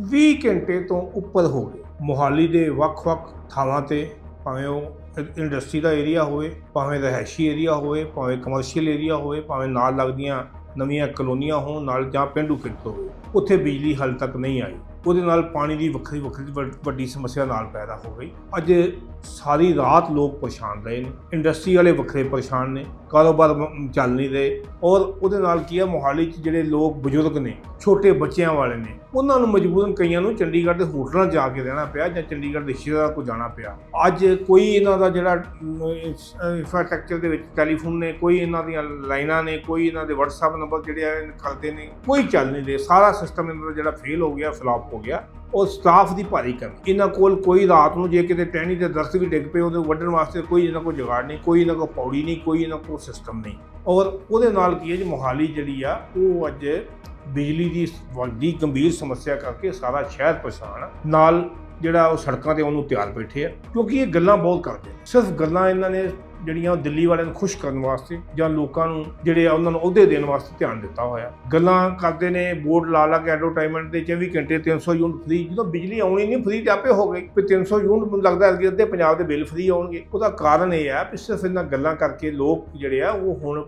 20 ਘੰਟੇ ਤੋਂ ਉੱਪਰ ਹੋ ਗਏ। ਮੋਹਾਲੀ ਦੇ ਵੱਖ-ਵੱਖ ਥਾਵਾਂ ਤੇ ਭਾਵੇਂ ਉਹ ਇੰਡਸਟਰੀ ਦਾ ਏਰੀਆ ਹੋਵੇ, ਭਾਵੇਂ ਰਹਿਸ਼ੀ ਏਰੀਆ ਹੋਵੇ, ਭਾਵੇਂ ਕਮਰਸ਼ੀਅਲ ਏਰੀਆ ਹੋਵੇ, ਭਾਵੇਂ ਨਾਲ ਲੱਗਦੀਆਂ ਨਵੀਆਂ ਕਲੋਨੀਆਂ ਹੋਣ, ਨਾਲ ਜਾਂ ਪਿੰਡੂ ਖੇਤਰ ਹੋਵੇ, ਉੱਥੇ ਬਿਜਲੀ ਹਾਲ ਤੱਕ ਨਹੀਂ ਆਈ। ਉਹਦੇ ਨਾਲ ਪਾਣੀ ਦੀ ਵੱਖਰੀ ਵੱਖਰੀ ਵੱਡ- ਵੱਡੀ ਸਮੱਸਿਆ ਨਾਲ ਪੈਦਾ ਹੋ ਗਈ। ਅੱਜ ਸਾਰੀ ਰਾਤ ਲੋਕ ਪਰੇਸ਼ਾਨ ਰਹੇ ਨੇ। ਇੰਡਸਟਰੀ ਵਾਲੇ ਵੱਖਰੇ ਪਰੇਸ਼ਾਨ ਨੇ। ਕਾਰੋਬਾਰ ਚੱਲ ਨਹੀਂ ਰਹੇ। ਔਰ ਉਹਦੇ ਨਾਲ ਕੀ ਹੈ ਮੋਹਾਲੀ 'ਚ ਜਿਹੜੇ ਲੋਕ ਬਜ਼ੁਰਗ ਨੇ, ਛੋਟੇ ਬੱਚਿਆਂ ਵਾਲੇ ਨੇ, ਉਹਨਾਂ ਨੂੰ ਮਜਬੂਰਨ ਕਈਆਂ ਨੂੰ ਚੰਡੀਗੜ੍ਹ ਦੇ ਹੋਟਲਾਂ 'ਚ ਜਾ ਕੇ ਰਹਿਣਾ ਪਿਆ ਜਾਂ ਚੰਡੀਗੜ੍ਹ ਦੇ ਰਿਸ਼ਤੇਦਾਰ ਕੋਲ ਜਾਣਾ ਪਿਆ। ਅੱਜ ਕੋਈ ਇਹਨਾਂ ਦਾ ਜਿਹੜਾ ਇਨਫਰਾਸਟ੍ਰਕਚਰ ਦੇ ਵਿੱਚ ਟੈਲੀਫੋਨ ਨੇ, ਕੋਈ ਇਹਨਾਂ ਦੀਆਂ ਲਾਈਨਾਂ ਨੇ, ਕੋਈ ਇਹਨਾਂ ਦੇ WhatsApp ਨੰਬਰ ਜਿਹੜੇ ਆ ਕਰਦੇ ਨੇ, ਕੋਈ ਚੱਲ ਨਹੀਂ ਰਹੇ। ਸਾਰਾ ਸਿਸਟਮ ਇਹਨਾਂ ਦਾ ਜਿਹੜਾ ਫੇਲ ਹੋ ਗਿਆ ਫਲॉप ਹੋ ਗਿਆ ਔਰ ਸਟਾਫ ਦੀ ਭਾਰੀ ਕਮੀ। ਇਹਨਾਂ ਕੋਲ ਕੋਈ ਰਾਤ ਨੂੰ ਜੇ ਕਿਤੇ ਟਹਿਣੀ ਦੇ ਦਰਖਤ ਵੀ ਡਿੱਗ ਪਏ, ਉਹਦੇ ਵੱਢਣ ਵਾਸਤੇ ਕੋਈ ਇਹਨਾਂ ਕੋਲ ਜੁਗਾੜ ਨਹੀਂ, ਕੋਈ ਇਹਨਾਂ ਕੋਲ ਪੌੜੀ ਨਹੀਂ, ਕੋਈ ਇਹਨਾਂ ਕੋਲ ਸਿਸਟਮ ਨਹੀਂ। ਔਰ ਉਹਦੇ ਨਾਲ ਕੀ ਹੈ ਜੀ, ਮੋਹਾਲੀ ਜਿਹੜੀ ਆ, ਉਹ ਅੱਜ ਬਿਜਲੀ ਦੀ ਵੱਡੀ ਗੰਭੀਰ ਸਮੱਸਿਆ ਕਰਕੇ ਸਾਰਾ ਸ਼ਹਿਰ ਪਰੇਸ਼ਾਨ ਨਾਲ ਜਿਹੜਾ ਉਹ ਸੜਕਾਂ ਤੇ ਉਹਨੂੰ ਤਿਆਰ ਬੈਠੇ ਆ, ਕਿਉਂਕਿ ਇਹ ਗੱਲਾਂ ਬਹੁਤ ਕਰਦੇ ਨੇ। ਸਿਰਫ ਗੱਲਾਂ ਇਹਨਾਂ ਨੇ ਜਿਹੜੀਆਂ ਉਹ ਦਿੱਲੀ ਵਾਲਿਆਂ ਨੂੰ ਖੁਸ਼ ਕਰਨ ਵਾਸਤੇ ਜਾਂ ਲੋਕਾਂ ਨੂੰ ਜਿਹੜੇ ਆ ਉਹਨਾਂ ਨੂੰ ਅਹੁਦੇ ਦੇਣ ਵਾਸਤੇ ਧਿਆਨ ਦਿੱਤਾ ਹੋਇਆ। ਗੱਲਾਂ ਕਰਦੇ ਨੇ, ਬੋਰਡ ਲਾ ਲਾ ਕੇ ਐਡਵਰਟਾਈਜ਼ਮੈਂਟ ਦੇ 24 ਘੰਟੇ 300 ਯੂਨਿਟ ਫ੍ਰੀ ਜਦੋਂ ਬਿਜਲੀ ਆਉਣੀ ਨਹੀਂ ਫ੍ਰੀ ਤੇ ਆਪੇ ਹੋ ਗਈ। ਵੀ 300 ਯੂਨਿਟ ਮੈਨੂੰ ਲੱਗਦਾ ਹੈ ਕਿ ਅੱਧੇ ਪੰਜਾਬ ਦੇ ਬਿੱਲ ਫ੍ਰੀ ਆਉਣਗੇ। ਉਹਦਾ ਕਾਰਨ ਇਹ ਹੈ ਕਿ ਸਿਰਫ ਇਹਨਾਂ ਗੱਲਾਂ ਕਰਕੇ ਲੋਕ ਜਿਹੜੇ ਆ, ਉਹ ਹੁਣ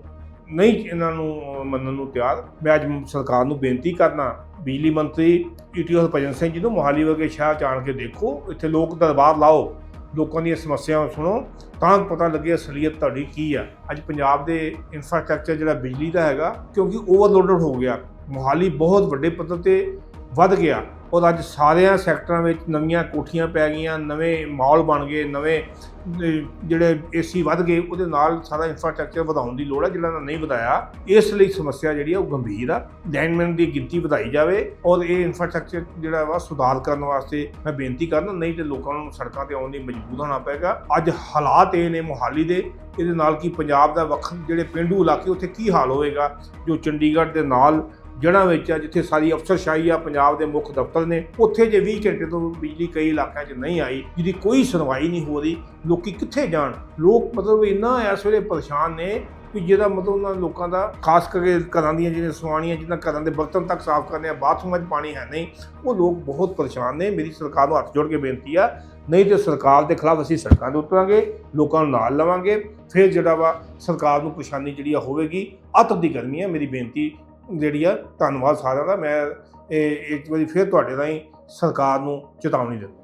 ਨਹੀਂ ਇਹਨਾਂ ਨੂੰ ਮੰਨਣ ਨੂੰ ਤਿਆਰ। ਮੈਂ ਅੱਜ ਸਰਕਾਰ ਨੂੰ ਬੇਨਤੀ ਕਰਨਾ ਬਿਜਲੀ ਮੰਤਰੀ ਈਟੀਓ ਹਰਭਜਨ ਸਿੰਘ ਜੀ ਨੂੰ ਮੋਹਾਲੀ ਵਰਗੇ ਸ਼ਹਿਰ ਚ ਆਣ ਕੇ ਦੇਖੋ, ਇੱਥੇ ਲੋਕ ਦਰਬਾਰ ਲਾਓ। ਲੋਕਾਂ ਦੀਆਂ ਸਮੱਸਿਆਵਾਂ ਸੁਣੋ, ਤਾਂ ਪਤਾ ਲੱਗੇ ਅਸਲੀਅਤ ਤੁਹਾਡੀ ਕੀ ਆ। ਅੱਜ ਪੰਜਾਬ ਦੇ ਇਨਫਰਾਸਟ੍ਰਕਚਰ ਜਿਹੜਾ ਬਿਜਲੀ ਦਾ ਹੈਗਾ, ਕਿਉਂਕਿ ਓਵਰਲੋਡਡ ਹੋ ਗਿਆ। ਮੋਹਾਲੀ ਬਹੁਤ ਵੱਡੇ ਪੱਧਰ ਤੇ ਵੱਧ ਗਿਆ। ਔਰ ਅੱਜ ਸਾਰਿਆਂ ਸੈਕਟਰਾਂ ਵਿੱਚ ਨਵੀਆਂ ਕੋਠੀਆਂ ਪੈ ਗਈਆਂ ਨਵੇਂ ਮਾਲ ਬਣ ਗਏ ਨਵੇਂ ਅਹ, ਜਿਹੜੇ ਏਸੀ ਵੱਧ ਗਏ ਉਹਦੇ ਨਾਲ ਸਾਰਾ ਇਨਫਰਾਸਟ੍ਰਕਚਰ ਵਧਾਉਣ ਦੀ ਲੋੜ ਹੈ ਜਿਹੜਾ ਨਹੀਂ ਵਧਾਇਆ ਇਸ ਲਈ ਸਮੱਸਿਆ ਜਿਹੜੀ ਆ ਉਹ ਗੰਭੀਰ ਆ। ਲੈਂਡਮੈਨ ਦੀ ਗਿਣਤੀ ਵਧਾਈ ਜਾਵੇ ਔਰ ਇਹ ਇਨਫਰਾਸਟ੍ਰਕਚਰ ਜਿਹੜਾ ਵਾ ਸੁਧਾਰ ਕਰਨ ਵਾਸਤੇ ਮੈਂ ਬੇਨਤੀ ਕਰਦਾ ਨਹੀਂ ਤੇ ਲੋਕਾਂ ਨੂੰ ਸੜਕਾਂ ਤੇ ਆਉਣ ਲਈ ਮਜਬੂਰ ਹੋਣਾ ਪਏਗਾ। ਅੱਜ ਹਾਲਾਤ ਇਹ ਨੇ ਮੁਹਾਲੀ ਦੇ ਇਹਦੇ ਨਾਲ ਕੀ ਪੰਜਾਬ ਦਾ ਵੱਖ ਜਿਹੜੇ ਪਿੰਡੂ ਇਲਾਕੇ ਉੱਥੇ ਕੀ ਹਾਲ ਹੋਵੇਗਾ ਜੋ ਚੰਡੀਗੜ੍ਹ ਦੇ ਨਾਲ ਜੜ੍ਹਾਂ ਵਿੱਚ ਆ, ਜਿੱਥੇ ਸਾਰੀ ਅਫਸਰਸ਼ਾਹੀ ਆ, ਪੰਜਾਬ ਦੇ ਮੁੱਖ ਦਫ਼ਤਰ ਨੇ, ਉੱਥੇ ਜੇ 20 ਘੰਟੇ ਤੋਂ ਬਿਜਲੀ ਕਈ ਇਲਾਕਿਆਂ 'ਚ ਨਹੀਂ ਆਈ, ਜਿਹਦੀ ਕੋਈ ਸੁਣਵਾਈ ਨਹੀਂ ਹੋ ਰਹੀ, ਲੋਕੀ ਕਿੱਥੇ ਜਾਣ? ਲੋਕ ਮਤਲਬ ਇੰਨਾ ਇਸ ਵੇਲੇ ਪਰੇਸ਼ਾਨ ਨੇ ਕਿ ਜਿਹਦਾ ਮਤਲਬ ਉਹਨਾਂ ਲੋਕਾਂ ਦਾ, ਖਾਸ ਕਰਕੇ ਘਰਾਂ ਦੀਆਂ ਜਿਹੜੀਆਂ ਸਵਾਣੀਆਂ ਜਿਹਨਾਂ ਘਰਾਂ ਦੇ ਬਰਤਨ ਤੱਕ ਸਾਫ਼ ਕਰਨੇ ਆ, ਬਾਥਰੂਮਾਂ 'ਚ ਪਾਣੀ ਹੈ ਨਹੀਂ, ਉਹ ਲੋਕ ਬਹੁਤ ਪਰੇਸ਼ਾਨ ਨੇ। ਮੇਰੀ ਸਰਕਾਰ ਨੂੰ ਹੱਥ ਜੋੜ ਕੇ ਬੇਨਤੀ ਆ, ਨਹੀਂ ਤੇ ਸਰਕਾਰ ਦੇ ਖਿਲਾਫ ਅਸੀਂ ਸੜਕਾਂ ਤੇ ਉਤਰਾਂਗੇ, ਲੋਕਾਂ ਨੂੰ ਨਾਲ ਲਵਾਂਗੇ। ਫਿਰ ਜਿਹੜਾ ਵਾ ਸਰਕਾਰ ਨੂੰ ਪਰੇਸ਼ਾਨੀ ਜਿਹੜੀ ਆ ਹੋਵੇਗੀ, ਅੱਤ ਦੀ ਗਰਮੀ ਆ। ਮੇਰੀ ਬੇਨਤੀ ਜਿਹੜੀ ਆ, ਧੰਨਵਾਦ ਸਾਰਿਆਂ ਦਾ। ਮੈਂ ਇਹ ਇੱਕ ਵਾਰੀ ਫਿਰ ਤੁਹਾਡੇ ਰਾਹੀਂ ਸਰਕਾਰ ਨੂੰ ਚੇਤਾਵਨੀ ਦਿੰਦਾ।